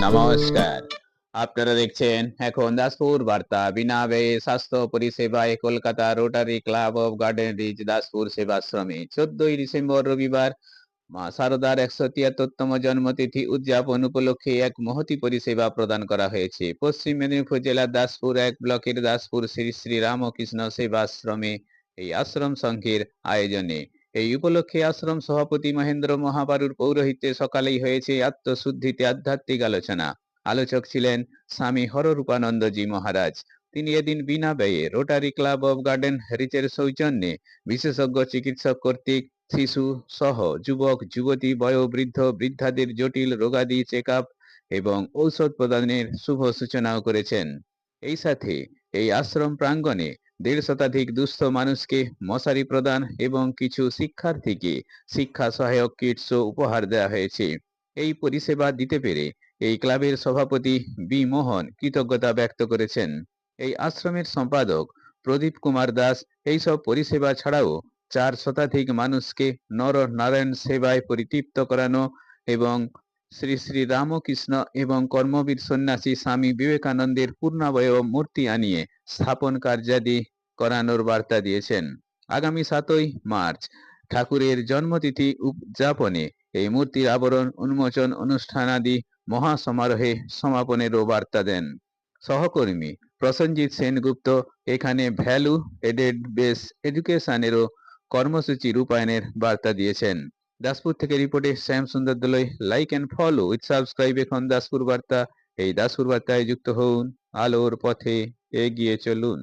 নমস্কার। আপনারা দেখছেন এখন দাসপুর বার্তা। বিনা ব্যয়ে স্বাস্থ্য পরিষেবায় Kolkata Rotary Club of Garden Reach Daspur সেবা সেবাশ্রমে চোদ্দই ডিসেম্বর রবিবার মা শারদার একশো তিয়াত্তরতম জন্মতিথি উদযাপন উপলক্ষে এক মহতি পরিষেবা প্রদান করা হয়েছে। পশ্চিম মেদিনীপুর জেলার দাসপুর এক ব্লকের দাসপুর শ্রী শ্রী রামকৃষ্ণ সেবাশ্রমে এই আশ্রম সংঘের আয়োজনে। এই উপলক্ষে আশ্রম সভাপতি মহেন্দ্র মহাবারুর পৌরোহিত্যে সকালেই হয়েছে আত্মশুদ্ধিতে আধ্যাত্মিক আলোচনা। আলোচক ছিলেন স্বামী হররূপানন্দজি মহারাজ। তিনি এদিন বিনা ব্যয়ে রোটারি ক্লাব অফ গার্ডেন রিচের সৌজন্যে বিশেষজ্ঞ চিকিৎসক কর্তৃক শিশু সহ যুবক, যুবতী, বয়োবৃদ্ধ, বৃদ্ধাদের জটিল রোগাদি চেক এবং ঔষধ প্রদানের শুভ সূচনাও করেছেন। এই সাথে এই আশ্রম প্রাঙ্গণে দেড় শতাধিক দুস্থ মানুষকে মশারি প্রদান এবং কিছু শিক্ষার্থীকে শিক্ষা সহায়ক কিটসও উপহার দেওয়া হয়েছে। এই পরিষেবা দিতে পেরে এই ক্লাবের সভাপতি বি মোহন কৃতজ্ঞতা ব্যক্ত করেছেন। এই আশ্রমের সম্পাদক প্রদীপ কুমার দাস এইসব পরিষেবা ছাড়াও চার শতাধিক মানুষকে নর নারায়ণ সেবায় পরিতৃপ্ত করানো এবং শ্রী শ্রী রামকৃষ্ণ এবং কর্মবীর সন্ন্যাসী স্বামী বিবেকানন্দের পূর্ণাবয় মূর্তি আনিয়ে স্থাপন কার্যাদি করানোর বার্তা দিয়েছেন। আগামী সাতই মার্চ, ঠাকুরের জন্মতিথি উদযাপনে এই মূর্তির আবরণ, উন্মোচন, অনুষ্ঠানাদি মহাসমারোহে সমাপনেরও বার্তা দেন। সহকর্মী প্রসেনজিৎ সেনগুপ্ত, এখানে ভ্যালু এডেড বেস এডুকেশনেরও কর্মসূচি রূপায়ণের বার্তা দিয়েছেন। দাসপুর থেকে রিপোর্টে Shyam Sundar Dalui like and follow with subscribe এখন দাসপুর বার্তা। এই দাসপুর বার্তায় যুক্ত হন আলোর পথে এগিয়ে চলুন।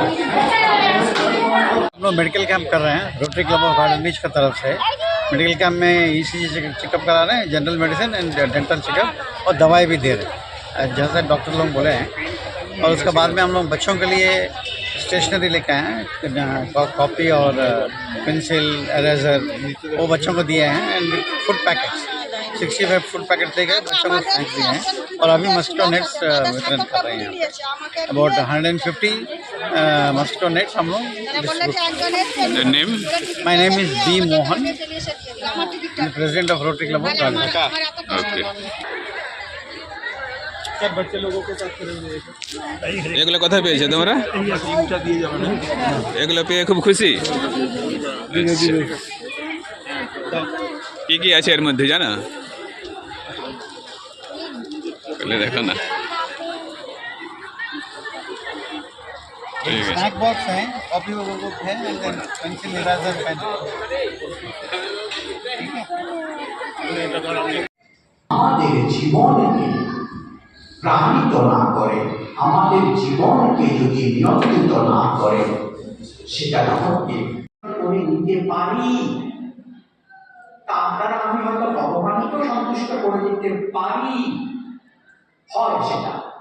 हम लोग मेडिकल कैंप कर रहे हैं। Rotary Club of Garden Reach की तरफ़ से। मेडिकल कैंप में ईसीजी चेकअप करा रहे हैं general medicine and dental checkup और दवाई भी दे रहे हैं। जैसे डॉक्टर लोग बोले हैं। और उसके बाद में हम लोग बच्चों के लिए स्टेशनरी लेके आए हैं कॉपी और पेंसिल इरेजर वो बच्चों को दिए हैं and food packets sixty five food packet दे गए बच्चों को फेंक दिए हैं और अभी मस्किटो नेट्स वितरण कर रहे हैं about hundred and fifty mosquito nets हम लोग distribute name My name is B. Mohan, the president of Rotary Club of Gandhi. Okay এগুলো কোথায় পেয়েছো তোমরা এগুলো পেয়ে খুব খুশি আচ্ছা। কি কি আছে এর মধ্যে জানো খুলে দেখো না ঠিক আছে स्नैक बॉक्स है कॉपी बुक है and then pencil eraser pen আমাদের জীবনকে প্রাণিত না করে আমাদের জীবনকে যদি নিয়ন্ত্রিত না করে সেটা আমাকে করে নিতে পারি তার দ্বারা আমি হয়তো ভগবানকে সন্তুষ্ট করে দিতে পারি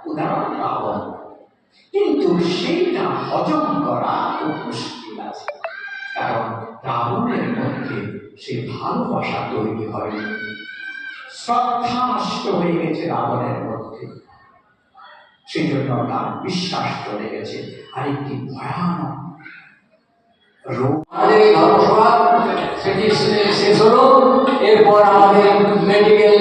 উদাহরণ কিন্তু সেইটা হজম করা আছে। কারণ রাবণের মধ্যে সে ভালোবাসা তৈরি হয়নি শ্রদ্ধা নষ্ট হয়ে গেছে রাবণের মধ্যে। সেই জন্য তার বিশ্বাস চলে গেছে। আরেকটি ভয়ানক সেটি শেষ হলো। এরপর আমাদের মেডিকেল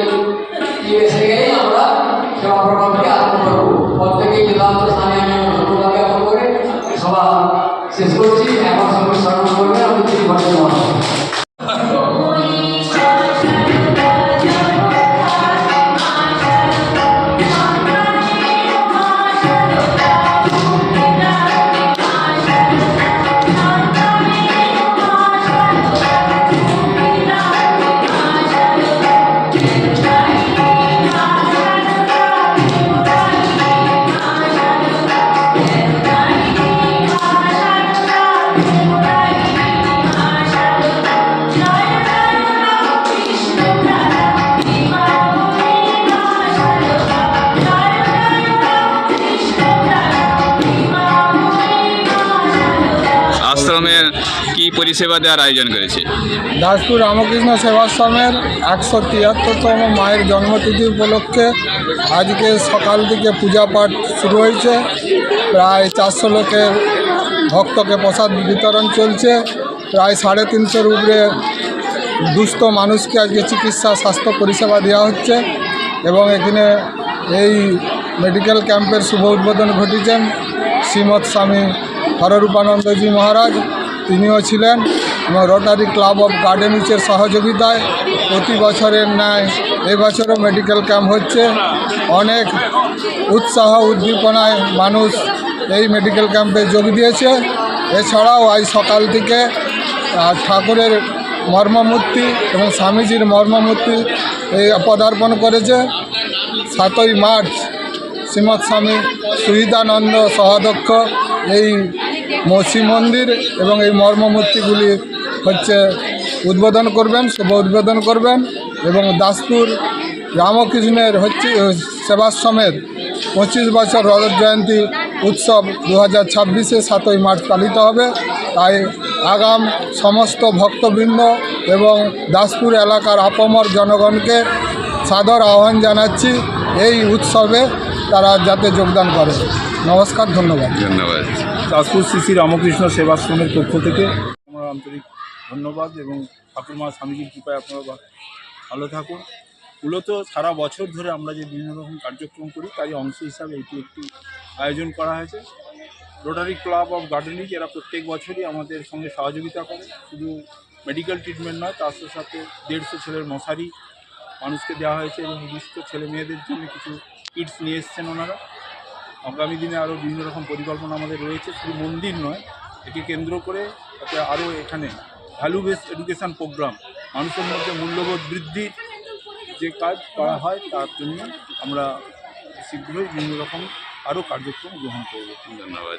পরিষেবা দেওয়ার আয়োজন করেছে। দাসপুর রামকৃষ্ণ সেবাশ্রমের একশো তিয়াত্তরতম মায়ের জন্মতিথি উপলক্ষে আজকে সকাল থেকে পূজা পাঠ শুরু হয়েছে। প্রায় চারশো লোকের ভক্তকে প্রসাদ বিতরণ চলছে। প্রায় সাড়ে তিনশোর উপরে দুস্থ মানুষকে আজকে চিকিৎসা, স্বাস্থ্য পরিষেবা দেওয়া হচ্ছে এবং এখানে এই মেডিকেল ক্যাম্পের শুভ উদ্বোধন ঘটিয়েছেন শ্রীমৎ স্বামী হররূপানন্দজি মহারাজ। তিনিও ছিলেন এবং রোটারি ক্লাব অফ গার্ডেনিচের সহযোগিতায় প্রতি বছরের ন্যায় এবছরও মেডিকেল ক্যাম্প হচ্ছে। অনেক উৎসাহ, উদ্দীপনায় মানুষ এই মেডিকেল ক্যাম্পে যোগ দিয়েছে। এছাড়াও আজ সকাল থেকে ঠাকুরের মর্মমূর্তি এবং স্বামীজির মর্মমূর্তি এই পদার্পণ করেছে। সাতই মার্চ শ্রীমৎ স্বামী সুহিদানন্দ সহাধ্যক্ষ এই মসি মন্দির এবং এই মর্মমূর্তিগুলি হচ্ছে উদ্বোধন করবেন শুভ উদ্বোধন করবেন এবং দাসপুর রামকৃষ্ণের হচ্ছে, সেবাশ্রমের পঁচিশ বছর রজত জয়ন্তী উৎসব দু হাজার ছাব্বিশে সাতই মার্চ পালিত হবে। তাই আগাম সমস্ত ভক্তবৃন্দ এবং দাসপুর এলাকার আপমর জনগণকে সাদর আহ্বান জানাচ্ছি, এই উৎসবে তারা যাতে যোগদান করে। নমস্কার, ধন্যবাদ। ধন্যবাদ। দাসপুর শ্রী শ্রী রামকৃষ্ণ সেবাশ্রমের পক্ষ থেকে আমার আন্তরিক ধন্যবাদ এবং ঠাকুরমা স্বামীজির কৃপায় আপনারা ভালো থাকুন। মূলত সারা বছর ধরে আমরা যে বিভিন্ন রকম কার্যক্রম করি, তারই অংশ হিসাবে এটি একটি আয়োজন করা হয়েছে। রোটারি ক্লাব অফ গার্ডেনিং এরা প্রত্যেক বছরই আমাদের সঙ্গে সহযোগিতা করে। শুধু মেডিকেল ট্রিটমেন্ট নয়, তার সাথে দেড়শো ছেলের মশারি মানুষকে দেওয়া হয়েছে এবং নির্দিষ্ট ছেলে মেয়েদের জন্য কিছু কিটস নিয়ে এসছেন ওনারা। আগামী দিনে আরও বিভিন্ন রকম পরিকল্পনা আমাদের রয়েছে, শুধু মন্দির নয় এটি কেন্দ্র করে তাতে আরও এখানে ভ্যালু বেস এডুকেশান প্রোগ্রাম মানুষের মধ্যে মূল্যবোধ বৃদ্ধির যে কাজ করা হয় তার জন্য আমরা শীঘ্রই বিভিন্ন রকম আরও কার্যক্রম গ্রহণ করব। ধন্যবাদ।